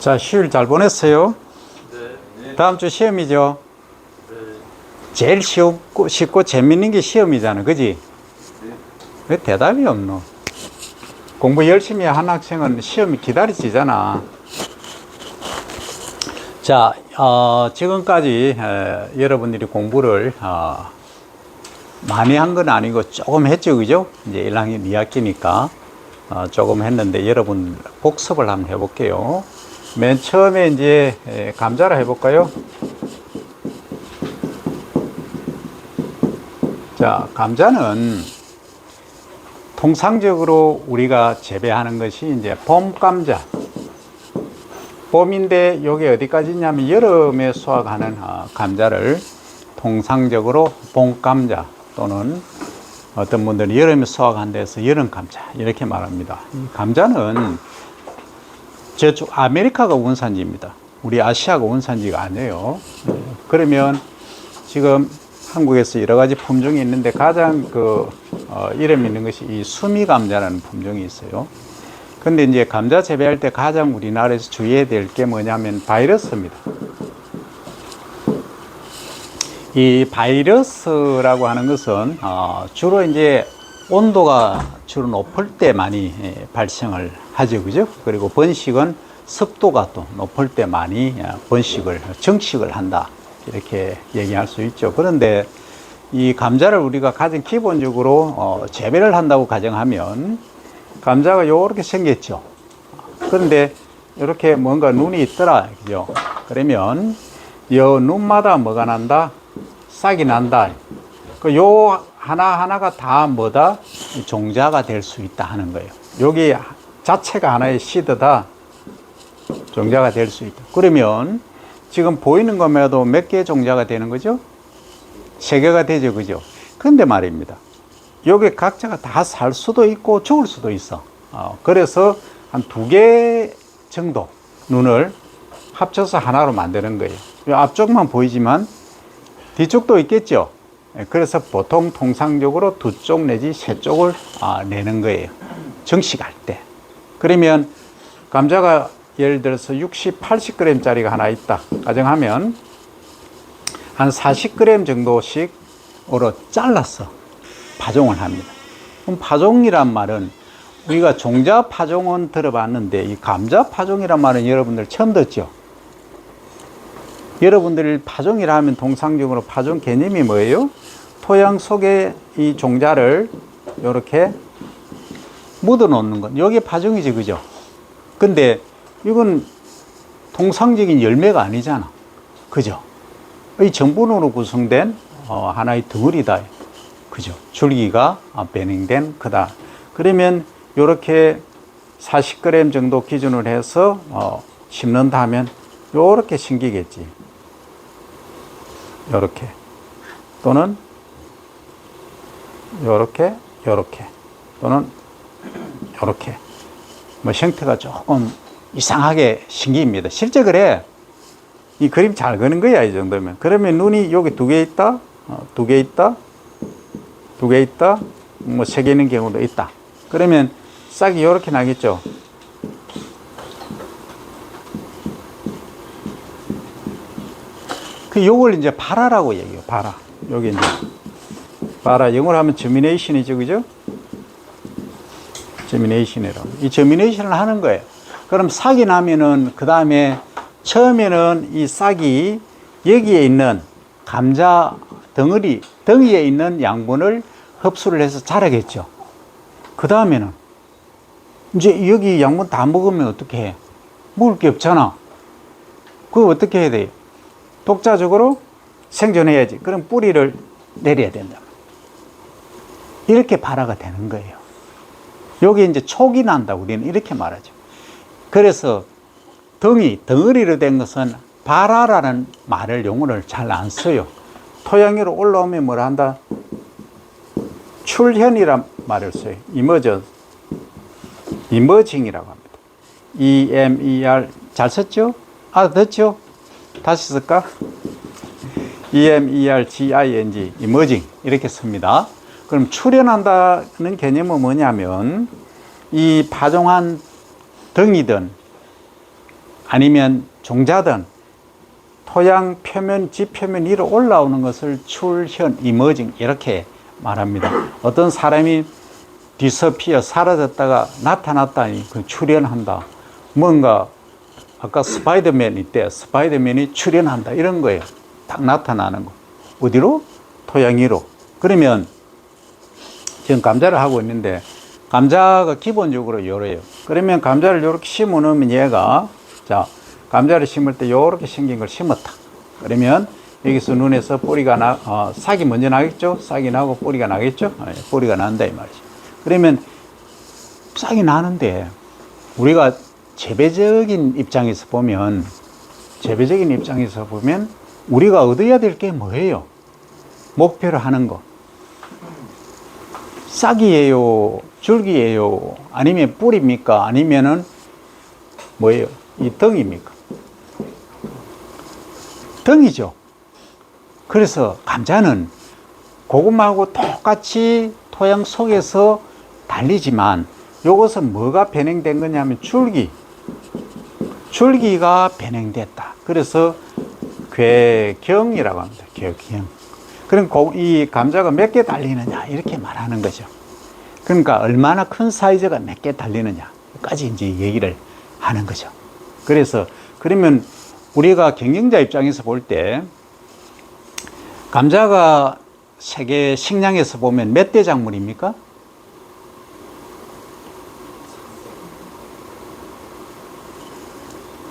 자, 휴일 잘 보냈어요? 네. 다음 주 시험이죠? 네. 제일 쉽고, 쉽고 재밌는 게 시험이잖아. 그지? 왜 대답이 없노? 공부 열심히 한 학생은 시험이 기다리지잖아. 자, 어, 지금까지 에, 여러분들이 공부를 어, 많이 한 건 아니고 조금 했죠, 그죠? 이제 1학년 2학기니까 어, 조금 했는데 여러분 복습을 한번 해볼게요. 맨 처음에 이제 에, 감자를 해볼까요? 자, 감자는 통상적으로 우리가 재배하는 것이 이제 봄 감자. 봄인데 여기 어디까지 있냐면 여름에 수확하는 어, 감자를 통상적으로 봄 감자 또는 어떤 분들은 여름에 수확한 데서 여름 감자 이렇게 말합니다. 이 감자는 저쪽 아메리카가 원산지입니다. 우리 아시아가 원산지가 아니에요. 그러면 지금 한국에서 여러 가지 품종이 있는데 가장 그 어, 이름 있는 것이 이 수미 감자라는 품종이 있어요. 근데 이제 감자 재배할 때 가장 우리나라에서 주의해야 될 게 뭐냐면 바이러스입니다. 이 바이러스라고 하는 것은 어, 주로 이제 온도가 주로 높을 때 많이 예, 발생을 하죠, 그죠? 그리고 번식은 습도가 또 높을 때 많이 예, 번식을 정식을 한다 이렇게 얘기할 수 있죠. 그런데 이 감자를 우리가 가장 기본적으로 어, 재배를 한다고 가정하면 감자가 요렇게 생겼죠. 그런데 이렇게 뭔가 눈이 있더라, 그죠? 그러면 요 눈마다 뭐가 난다? 싹이 난다. 그 요 하나하나가 다 뭐다? 이 종자가 될 수 있다 하는 거예요. 여기 자체가 하나의 시드다. 종자가 될 수 있다. 그러면 지금 보이는 것만도 몇 개의 종자가 되는 거죠? 세 개가 되죠, 그죠? 근데 말입니다. 여기 각자가 다 살 수도 있고 죽을 수도 있어. 어, 그래서 한 두 개 정도 눈을 합쳐서 하나로 만드는 거예요. 이 앞쪽만 보이지만 뒤쪽도 있겠죠. 예, 그래서 보통 통상적으로 두 쪽 내지 세 쪽을 아, 내는 거예요. 정식할 때. 그러면 감자가 예를 들어서 60, 80g짜리가 하나 있다. 가정하면 한 40g 정도씩으로 잘랐어. 파종을 합니다. 그럼 파종이란 말은 우리가 종자 파종은 들어봤는데 이 감자 파종이란 말은 여러분들 처음 듣죠? 여러분들 파종이라 하면 동상적으로 파종 개념이 뭐예요? 토양 속에 이 종자를 이렇게 묻어 놓는 것. 여기 파종이지, 그죠? 근데 이건 통상적인 열매가 아니잖아. 그죠? 이 전분으로 구성된 어, 하나의 덩어리다. 그죠? 줄기가 아, 배닝된 크다. 그러면 이렇게 40g 정도 기준으로 해서 어, 심는다 하면 요렇게 심기겠지. 요렇게. 또는 요렇게, 요렇게. 또는 요렇게. 뭐 형태가 조금 이상하게 신기입니다. 실제 그래. 이 그림 잘 그는 거야, 이 정도면. 그러면 눈이 여기 두 개 있다, 어, 두개 있다, 두 개 있다, 뭐 세 개 있는 경우도 있다. 그러면 싹이 이렇게 나겠죠. 그 요걸 이제 바라라고 얘기해요. 바라. 여기 이제 바라 영어로 하면 저미네이션이죠, 그죠? 저미네이션이라고. 이 저미네이션을 하는 거예요. 그럼 싹이 나면은 그 다음에 처음에는 이 싹이 여기에 있는 감자 덩어리, 덩이에 있는 양분을 흡수를 해서 자라겠죠. 그 다음에는 이제 여기 양분 다 먹으면 어떻게 해? 먹을 게 없잖아. 그거 어떻게 해야 돼요? 독자적으로 생존해야지. 그럼 뿌리를 내려야 된다. 이렇게 발화가 되는 거예요. 여기 이제 촉이 난다. 우리는 이렇게 말하죠. 그래서 덩이, 덩어리로 된 것은 발화라는 말을 용어를 잘 안 써요. 토양 위로 올라오면 뭐라 한다? 출현이란 말을 써요. 이머전, 이머징이라고 합니다. E-M-E-R 잘 썼죠? 알아듣죠? 다시 쓸까? E-M-E-R-G-I-N-G 이머징 이렇게 씁니다. 그럼 출현한다는 개념은 뭐냐면 이 파종한 덩이든 아니면 종자든 토양 표면, 지표면 위로 올라오는 것을 출현, 이머징 이렇게 말합니다. 어떤 사람이 디서피어 사라졌다가 나타났다니 그 출현한다. 뭔가 아까 스파이더맨 이때 스파이더맨이 출현한다 이런 거예요. 딱 나타나는 거. 어디로? 토양 위로. 그러면 지금 감자를 하고 있는데 감자가 기본적으로 요래요. 그러면 감자를 이렇게 심어 놓으면 얘가 자 감자를 심을 때 요렇게 생긴 걸 심었다. 그러면 여기서 눈에서 뿌리가 나, 어, 싹이 먼저 나겠죠? 싹이 나고 뿌리가 나겠죠? 예, 뿌리가 난다 이 말이죠. 그러면 싹이 나는데 우리가 재배적인 입장에서 보면 재배적인 입장에서 보면 우리가 얻어야 될 게 뭐예요? 목표를 하는 거. 싹이에요? 줄기예요? 아니면 뿌리입니까? 아니면은 뭐예요? 이 덩입니까? 덩이죠. 그래서 감자는 고구마하고 똑같이 토양 속에서 달리지만 이것은 뭐가 변형된 거냐면 줄기. 줄기가 변형됐다. 그래서 괴경이라고 합니다. 괴경. 그럼 고- 이 감자가 몇 개 달리느냐 이렇게 말하는 거죠. 그러니까 얼마나 큰 사이즈가 몇 개 달리느냐까지 이제 얘기를 하는 거죠. 그래서 그러면 우리가 경영자 입장에서 볼 때 감자가 세계 식량에서 보면 몇 대 작물입니까?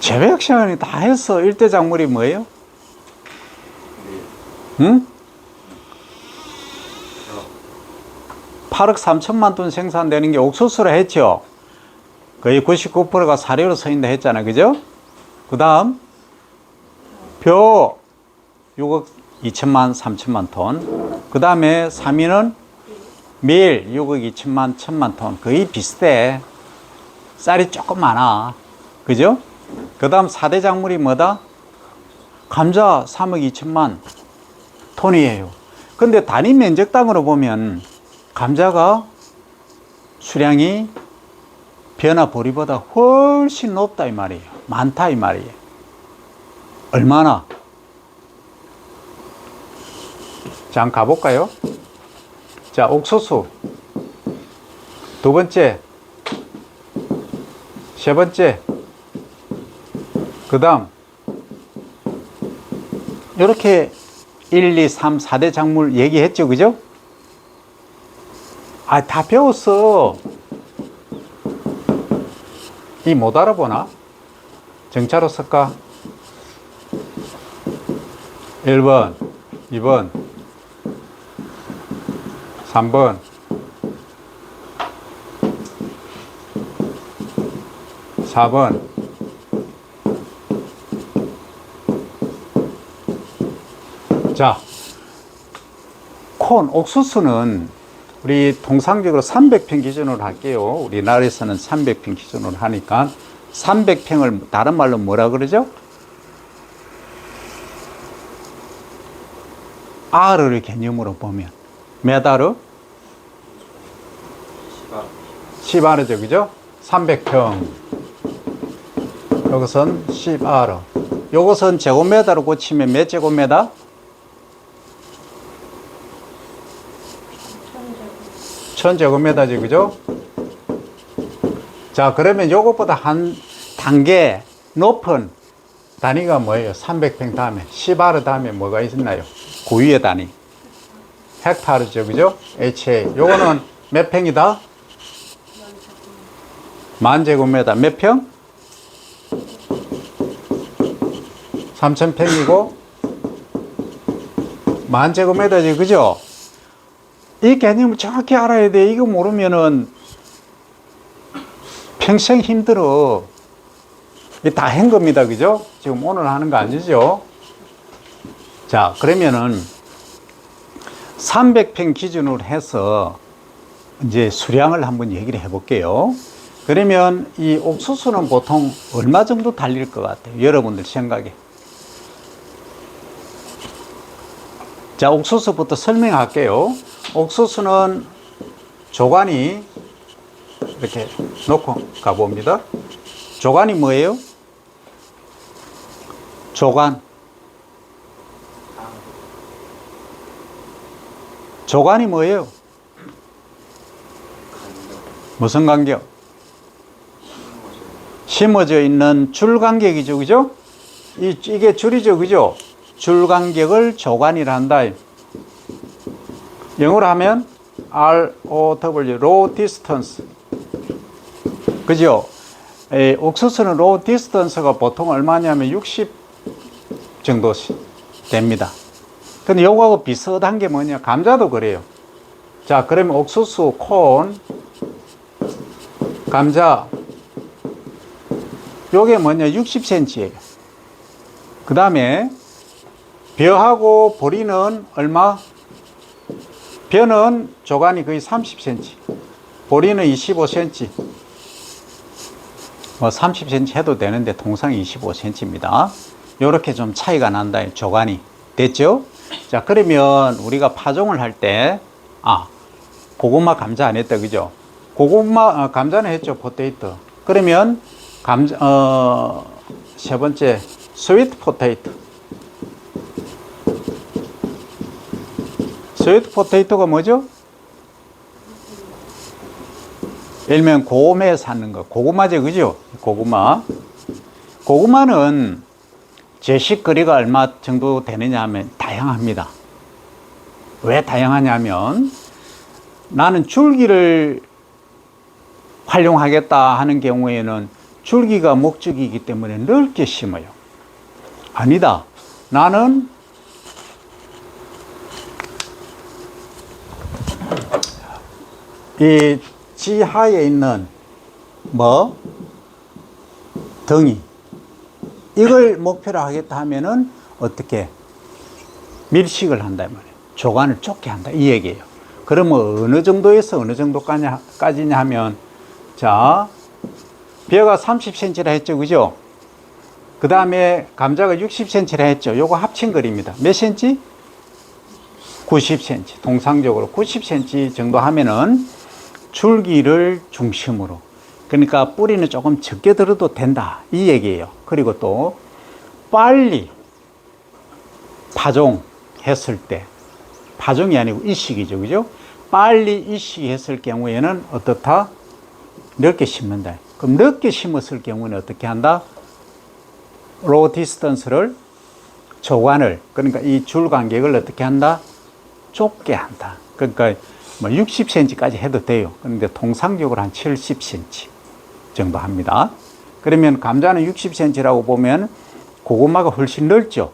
재배학 시간이 다 해서 일대 작물이 뭐예요? 응? 8억 3천만 톤 생산되는 게 옥수수라 했죠. 거의 99%가 사료로 서인다 했잖아요. 그죠? 그 다음, 벼 6억 2천만, 3천만 톤. 그 다음에 3위는 밀 6억 2천만, 1천만 톤. 거의 비슷해. 쌀이 조금 많아. 그죠? 그 다음 4대 작물이 뭐다? 감자 3억 2천만 톤이에요. 근데 단위 면적당으로 보면 감자가 수량이 변화 보리보다 훨씬 높다 이 말이에요. 많다 이 말이에요. 얼마나? 자, 한번 가볼까요? 자, 옥수수. 두 번째. 세 번째. 그 다음. 이렇게 1, 2, 3, 4대 작물 얘기했죠. 그죠? 아, 다 배웠어. 이 못 알아보나? 정자로 쓸까? 1번, 2번, 3번, 4번, 자, 콘, 옥수수는 우리 통상적으로 300평 기준으로 할게요. 우리나라에서는 300평 기준으로 하니까 300평을 다른 말로 뭐라 그러죠? 아르를 개념으로 보면 몇 아르? 10아르죠, 그죠? 300평. 여기선 10아르. 요것은 제곱미터로 고치면 몇 제곱미터? 천제곱미터지 그죠? 자 그러면 요것보다 한 단계 높은 단위가 뭐예요? 300평 다음에 10아르 다음에 뭐가 있나요? 고유의 단위 헥타르죠 그죠? HA 요거는 몇 평이다? 만 제곱미터 몇 평? 3천평이고 만 제곱미터지 그죠? 이 개념을 정확히 알아야 돼. 이거 모르면은 평생 힘들어. 이게 다한 겁니다. 그죠? 지금 오늘 하는 거 아니죠? 자, 그러면은 300평 기준으로 해서 이제 수량을 한번 얘기를 해 볼게요. 그러면 이 옥수수는 보통 얼마 정도 달릴 것 같아요? 여러분들 생각에. 자, 옥수수부터 설명할게요. 옥수수는 조간이 이렇게 놓고 가봅니다. 조간이 뭐예요? 조관. 조관이 뭐예요? 무슨 간격? 심어져 있는 줄 간격이죠, 그죠? 이, 이게 줄이죠, 그죠? 줄 간격을 조관이라 한다. 영어로 하면 ROW, Row Distance. 그죠? 에, 옥수수는 로우 디스턴스가 보통 얼마냐면 60 정도 됩니다. 근데 요거하고 비슷한 게 뭐냐? 감자도 그래요. 자, 그러면 옥수수, 콘, 감자, 요게 뭐냐? 60cm예요. 그 다음에 벼하고 보리는 얼마? 벼는 조간이 거의 30cm, 보리는 25cm. 뭐 30cm 해도 되는데 통상 25cm입니다. 이렇게 좀 차이가 난다. 조간이 됐죠? 자 그러면 우리가 파종을 할 때 아 고구마 감자 안 했다 그죠? 고구마 어, 감자는 했죠 포테이토. 그러면 감자 어 세 번째 스위트 포테이토. 스위트 포테이토가 뭐죠? 일명 고음에 사는 거. 고구마죠 그죠? 고구마. 고구마는 제식거리가 얼마 정도 되느냐 하면 다양합니다. 왜 다양하냐면 나는 줄기를 활용하겠다 하는 경우에는 줄기가 목적이기 때문에 넓게 심어요. 아니다. 나는 이 지하에 있는 뭐 덩이 이걸 목표로 하겠다 하면은 어떻게 밀식을 한다 이 말이에요. 조관을 좁게 한다 이 얘기예요. 그러면 어느 정도에서 어느 정도까지냐 하면 자 벼가 30cm라 했죠, 그죠? 그 다음에 감자가 60cm라 했죠. 요거 합친 거리입니다. 몇 cm? 90cm. 통상적으로 90cm 정도 하면은 줄기를 중심으로. 그러니까 뿌리는 조금 적게 들어도 된다. 이 얘기예요. 그리고 또 빨리 파종했을 때 파종이 아니고 이식이죠. 그죠? 빨리 이식했을 경우에는 어떻다? 넓게 심는다. 그럼 넓게 심었을 경우는 어떻게 한다? 로 디스턴스를 조관을 그러니까 이 줄 간격을 어떻게 한다? 좁게 한다. 그러니까 뭐 60cm까지 해도 돼요. 그런데 통상적으로 한 70cm 정도 합니다. 그러면 감자는 60cm라고 보면 고구마가 훨씬 넓죠.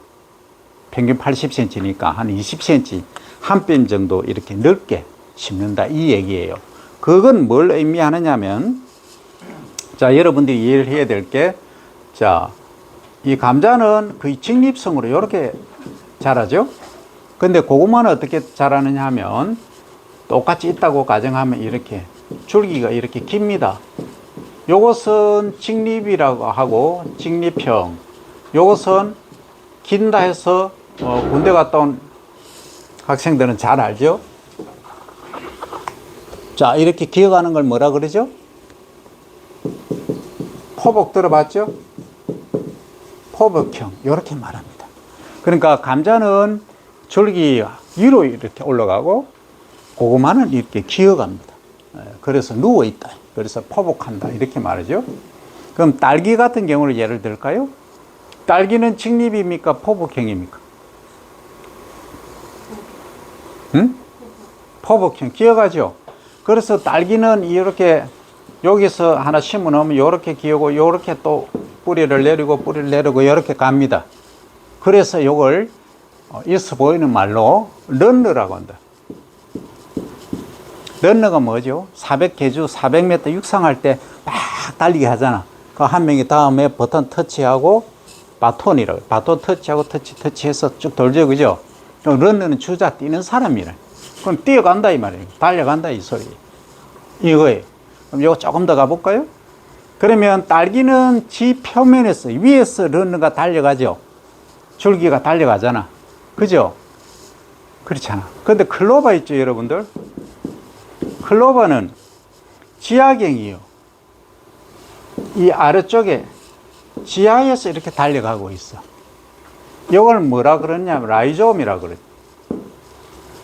평균 80cm니까 한 20cm 한 뼘 정도 이렇게 넓게 심는다 이 얘기예요. 그건 뭘 의미하느냐면 자 여러분들이 이해를 해야 될 게 자 이 감자는 거의 직립성으로 이렇게 자라죠. 근데 고구마는 어떻게 자라느냐 하면 똑같이 있다고 가정하면 이렇게 줄기가 이렇게 깁니다. 요것은 직립이라고 하고 직립형. 요것은 긴다 해서 어, 군대 갔다 온 학생들은 잘 알죠? 자, 이렇게 기어가는 걸 뭐라 그러죠? 포복 들어봤죠? 포복형. 이렇게 말합니다. 그러니까 감자는 줄기 위로 이렇게 올라가고 고구마는 이렇게 기어갑니다. 예, 그래서 누워있다. 그래서 포복한다. 이렇게 말하죠. 그럼 딸기 같은 경우를 예를 들까요? 딸기는 직립입니까? 포복형입니까? 응? 포복형. 기어가죠. 그래서 딸기는 이렇게 여기서 하나 심어 놓으면 이렇게 기어고 이렇게 또 뿌리를 내리고 뿌리를 내리고 이렇게 갑니다. 그래서 이걸 어, 있어 보이는 말로 런너라고 한다. 런너가 뭐죠? 400개주, 400m 육상할 때 막 달리게 하잖아. 그 한 명이 다음에 버튼 터치하고 바톤이라고. 바톤 터치하고 터치, 터치해서 쭉 돌죠. 그죠? 런너는 주자 뛰는 사람이래. 그럼 뛰어간다 이 말이에요. 달려간다 이 소리. 이거예요. 그럼 이거 조금 더 가볼까요? 그러면 딸기는 지 표면에서 위에서 런너가 달려가죠. 줄기가 달려가잖아. 그죠? 그렇잖아. 근데 클로바 있죠, 여러분들? 클로버는 지하경이요. 이 아래쪽에 지하에서 이렇게 달려가고 있어. 이걸 뭐라 그러냐면 라이조움이라 그래.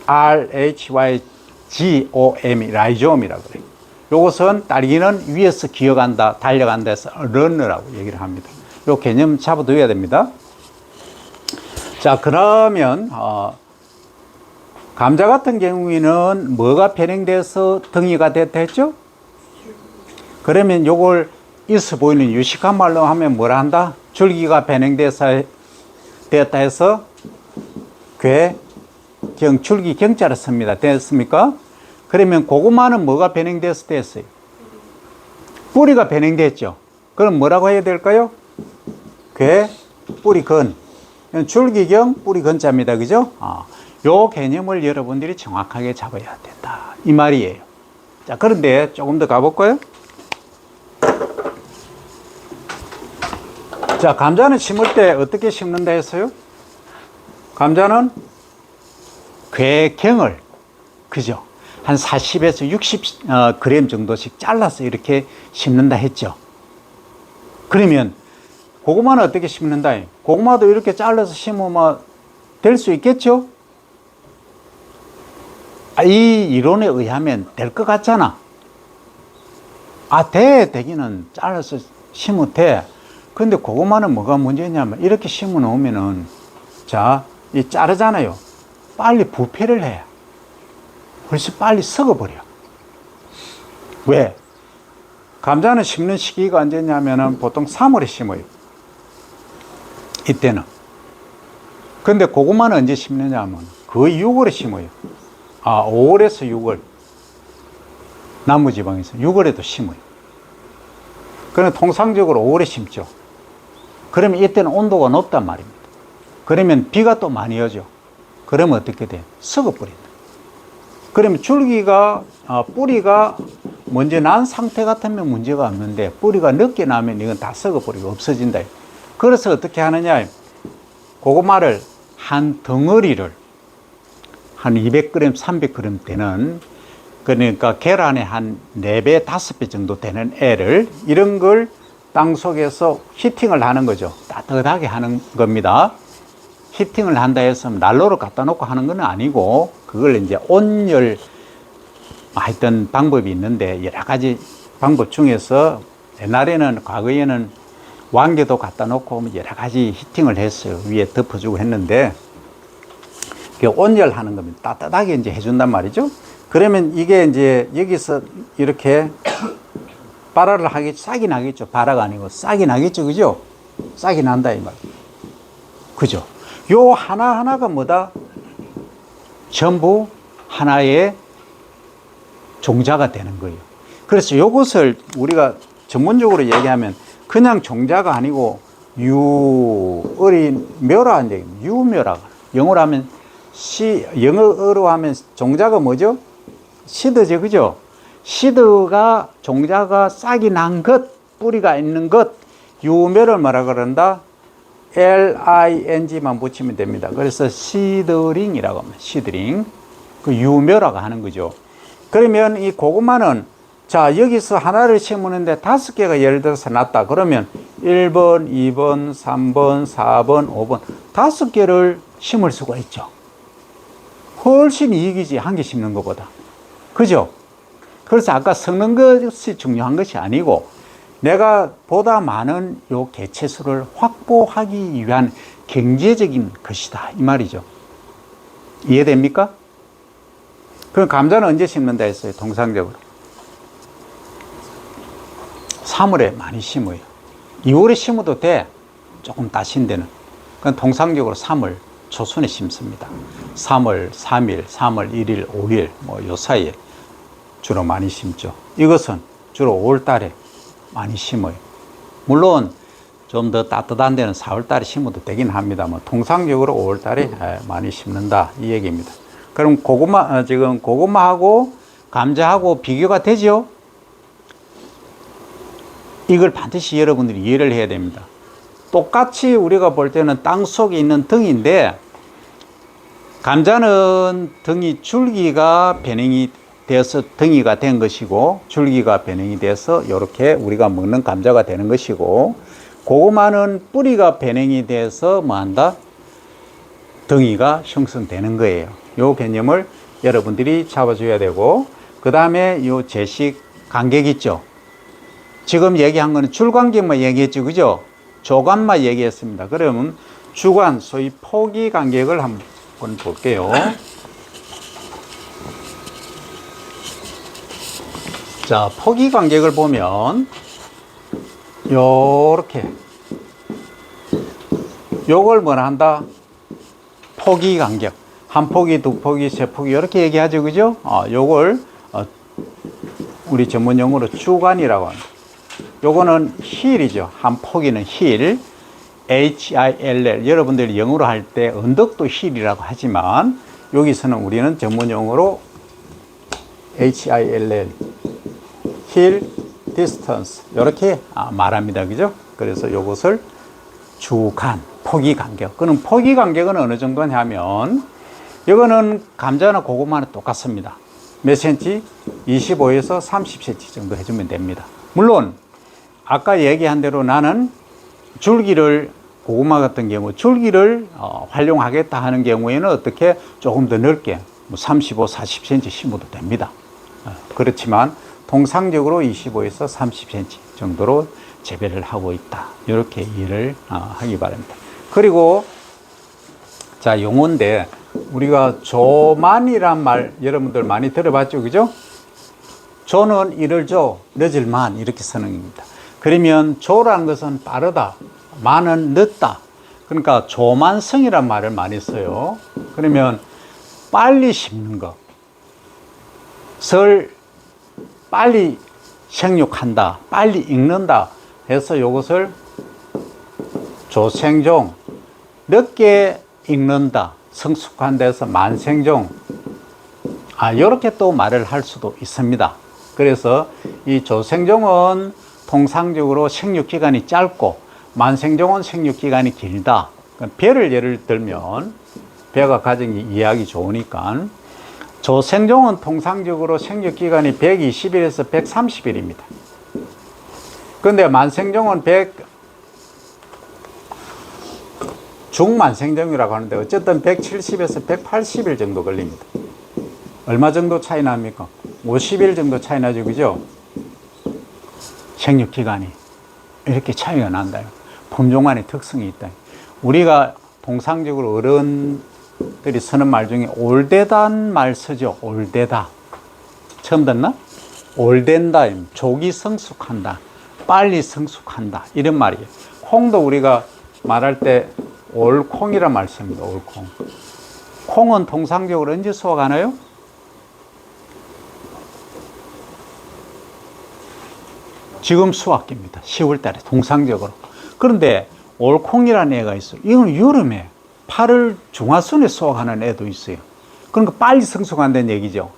R H Y G O M 이 라이조움이라 그래. 요것은 딸기는 위에서 기어간다, 달려간다 해서 런너라고 얘기를 합니다. 요 개념 잡아두어야 됩니다. 자, 그러면 어, 감자 같은 경우에는 뭐가 변형돼서 등이가 됐다 했죠? 그러면 요걸 있어 보이는 유식한 말로 하면 뭐라 한다? 줄기가 변형돼서 되었다 해서 괴, 경, 줄기 경자를 씁니다. 됐습니까? 그러면 고구마는 뭐가 변형돼서 됐어요? 뿌리가 변형됐죠. 그럼 뭐라고 해야 될까요? 괴, 뿌리 근. 줄기경, 뿌리 근자입니다. 그죠? 아, 요 개념을 여러분들이 정확하게 잡아야 된다. 이 말이에요. 자, 그런데 조금 더 가볼까요? 자, 감자는 심을 때 어떻게 심는다 했어요? 감자는 괴경을, 그죠? 한 40에서 60 어, 정도씩 잘라서 이렇게 심는다 했죠. 그러면 고구마는 어떻게 심는다? 고구마도 이렇게 잘라서 심으면 될 수 있겠죠? 아, 이 이론에 의하면 될 것 같잖아. 아, 돼, 되기는 잘라서 심으면 돼. 근데 고구마는 뭐가 문제냐면 이렇게 심어 놓으면은 자, 이 자르잖아요. 빨리 부패를 해. 벌써 빨리 썩어버려. 왜? 감자는 심는 시기가 언제냐면은 보통 3월에 심어요. 이때는. 근데 고구마는 언제 심느냐 하면 거의 6월에 심어요. 아, 5월에서 6월. 남부지방에서 6월에도 심어요. 그러면 통상적으로 5월에 심죠. 그러면 이때는 온도가 높단 말입니다. 그러면 비가 또 많이 오죠. 그러면 어떻게 돼? 썩어버린다. 그러면 줄기가, 아, 뿌리가 먼저 난 상태 같으면 문제가 없는데 뿌리가 늦게 나면 이건 다 썩어버리고 없어진다. 그래서 어떻게 하느냐. 고구마를 한 덩어리를 한 200g, 300g 되는 그러니까 계란의 한 4배, 5배 정도 되는 애를 이런 걸 땅 속에서 히팅을 하는 거죠. 따뜻하게 하는 겁니다. 히팅을 한다 해서 난로를 갖다 놓고 하는 건 아니고 그걸 이제 온열 하여튼 방법이 있는데 여러 가지 방법 중에서 옛날에는 과거에는 왕개도 갖다 놓고 여러 가지 히팅을 했어요. 위에 덮어주고 했는데 그 온열하는 겁니다. 따뜻하게 이제 해준단 말이죠. 그러면 이게 이제 여기서 이렇게 발화를 하겠죠. 싹이 나겠죠. 발화가 아니고 싹이 나겠죠. 그죠? 싹이 난다, 이 말. 그죠? 요 하나하나가 뭐다? 전부 하나의 종자가 되는 거예요. 그래서 요것을 우리가 전문적으로 얘기하면 그냥 종자가 아니고 유, 어린 묘라 이제 유묘라. 영어로 하면 시, 영어로 하면 종자가 뭐죠? 시드죠, 그죠? 시드가 종자가 싹이 난 것, 뿌리가 있는 것, 유묘를 뭐라 그런다? L-I-N-G만 붙이면 됩니다. 그래서 시드링이라고 합니다. 시드링. 그 유묘라고 하는 거죠. 그러면 이 고구마는 자, 여기서 하나를 심으는데 다섯 개가 예를 들어서 났다. 그러면 1번, 2번, 3번, 4번, 5번. 다섯 개를 심을 수가 있죠. 훨씬 이익이지, 한 개 심는 것보다. 그죠? 그래서 아까 섞는 것이 중요한 것이 아니고 내가 보다 많은 요 개체수를 확보하기 위한 경제적인 것이다. 이 말이죠. 이해됩니까? 그럼 감자는 언제 심는다 했어요? 통상적으로. 3월에 많이 심어요. 2월에 심어도 돼. 조금 따신 데는. 그건 통상적으로 3월 초순에 심습니다. 3월 3일, 3월 1일, 5일, 뭐 요 사이에 주로 많이 심죠. 이것은 주로 5월 달에 많이 심어요. 물론 좀 더 따뜻한 데는 4월 달에 심어도 되긴 합니다만 통상적으로 5월 달에 많이 심는다 이 얘기입니다. 그럼 고구마 어, 지금 고구마하고 감자하고 비교가 되죠? 이걸 반드시 여러분들이 이해를 해야 됩니다. 똑같이 우리가 볼 때는 땅 속에 있는 등인데 감자는 등이 줄기가 변형이 되어서 등이가 된 것이고 줄기가 변형이 돼서 이렇게 우리가 먹는 감자가 되는 것이고 고구마는 뿌리가 변형이 돼서 뭐 한다 덩이가 형성되는 거예요. 요 개념을 여러분들이 잡아줘야 되고, 그 다음에 요 제식 간격 있죠. 지금 얘기한 거는 줄간격만 얘기했죠. 그죠? 조간만 얘기했습니다. 그러면 주간, 소위 포기 간격을 한번 볼게요. 자, 포기 간격을 보면, 요렇게. 요걸 뭐라 한다? 포기 간격. 한 포기, 두 포기, 세 포기, 이렇게 얘기하죠. 그죠? 어, 요걸, 어, 우리 전문 용어로 주간이라고 합니다. 요거는 힐이죠. 한 포기는 힐. H-I-L-L. 여러분들이 영어로 할 때 언덕도 힐이라고 하지만 여기서는 우리는 전문 용어로 H-I-L-L. 힐, 디스턴스. 이렇게 아, 말합니다. 그죠? 그래서 요것을 주간, 포기 간격. 그럼 포기 간격은 어느 정도냐면 이거는 감자나 고구마는 똑같습니다. 몇 센치? 25에서 30cm 정도 해주면 됩니다. 물론 아까 얘기한 대로 나는 줄기를 고구마 같은 경우 줄기를 어, 활용하겠다 하는 경우에는 어떻게 조금 더 넓게 뭐 35, 40cm 심어도 됩니다. 어, 그렇지만 통상적으로 25에서 30cm 정도로 재배를 하고 있다. 이렇게 이해를 어, 하기 바랍니다. 그리고 자 용어인데 우리가 조만이란 말 여러분들 많이 들어봤죠, 그죠? 조는 이를 조, 늦을 만 이렇게 쓰는 겁니다. 그러면 조라는 것은 빠르다, 만은 늦다. 그러니까 조만성이란 말을 많이 써요. 그러면 빨리 심는 것, 설 빨리 생육한다, 빨리 익는다 해서 이것을 조생종, 늦게 익는다, 성숙한 데서 만생종, 아, 이렇게 또 말을 할 수도 있습니다. 그래서 이 조생종은 통상적으로 생육 기간이 짧고 만생종은 생육 기간이 길다. 그러니까 배를 예를 들면 배가 가정이 이해하기 좋으니까 조생종은 통상적으로 생육 기간이 120일에서 130일입니다. 근데 만생종은 100 중만생종이라고 하는데 어쨌든 170에서 180일 정도 걸립니다. 얼마 정도 차이 납니까? 50일 정도 차이 나죠, 그죠? 생육 기간이 이렇게 차이가 난다. 품종간의 특성이 있다. 우리가 통상적으로 어른들이 쓰는 말 중에 올대단 말 쓰죠. 올대다. 처음 듣나? 올된다. 조기 성숙한다. 빨리 성숙한다. 이런 말이에요. 콩도 우리가 말할 때 올콩이란 말 씁니다. 올콩. 콩은 통상적으로 언제 수확하나요? 지금 수확기입니다. 10월 달에 통상적으로. 그런데 올콩이라는 애가 있어요. 이건 여름에 8월 중하순에 수확하는 애도 있어요. 그러니까 빨리 성숙한다는 얘기죠.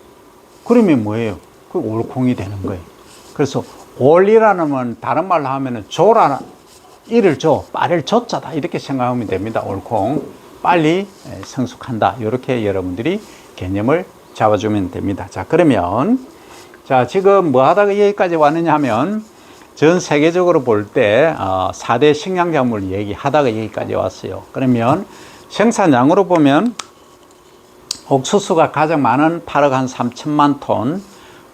그러면 뭐예요? 그 올콩이 되는 거예요. 그래서 올이라는 건 다른 말로 하면은 조라는 이를 줘, 빠를 조자다 이렇게 생각하면 됩니다. 올콩 빨리 성숙한다 이렇게 여러분들이 개념을 잡아주면 됩니다. 자 그러면 자 지금 뭐 하다가 여기까지 왔느냐 하면 전 세계적으로 볼때 어, 4대 식량작물 얘기하다가 여기까지 왔어요. 그러면 생산량으로 보면 옥수수가 가장 많은 8억 한 3천만 톤,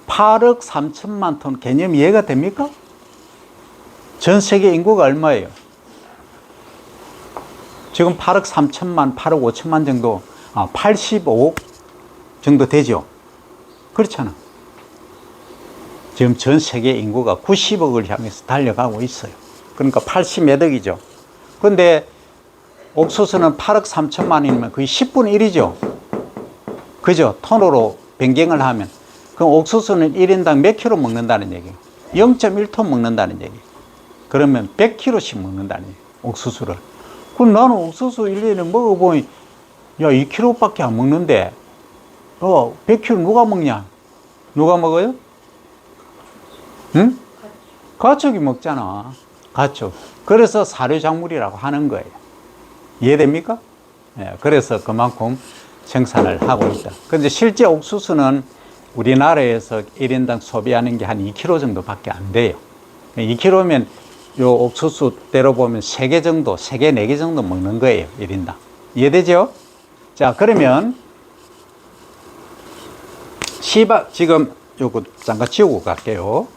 8억 3천만 톤 개념 이해가 됩니까? 전 세계 인구가 얼마예요? 지금 8억 3천만, 8억 5천만 정도, 아, 85억 정도 되죠? 그렇잖아. 지금 전 세계 인구가 90억을 향해서 달려가고 있어요. 그러니까 80몇 억이죠. 근데 옥수수는 8억 3천만이면 거의 10분의 1이죠. 그죠? 톤으로 변경을 하면. 그럼 옥수수는 1인당 몇 킬로 먹는다는 얘기예요? 0.1톤 먹는다는 얘기예요. 그러면 100kg씩 먹는다는 얘기예요. 옥수수를. 그럼 나는 옥수수 1년에 먹어보니, 야, 2kg밖에 안 먹는데, 어, 100kg 누가 먹냐? 누가 먹어요? 응? 가축이 먹잖아. 가축. 그래서 사료작물이라고 하는 거예요. 이해됩니까? 예, 그래서 그만큼 생산을 하고 있다. 근데 실제 옥수수는 우리나라에서 1인당 소비하는 게 한 2kg 정도밖에 안 돼요. 2kg면 요 옥수수 대로 보면 3개 정도, 3개, 4개 정도 먹는 거예요. 1인당. 이해되죠? 자, 그러면 시바 지금 요거 잠깐 지우고 갈게요.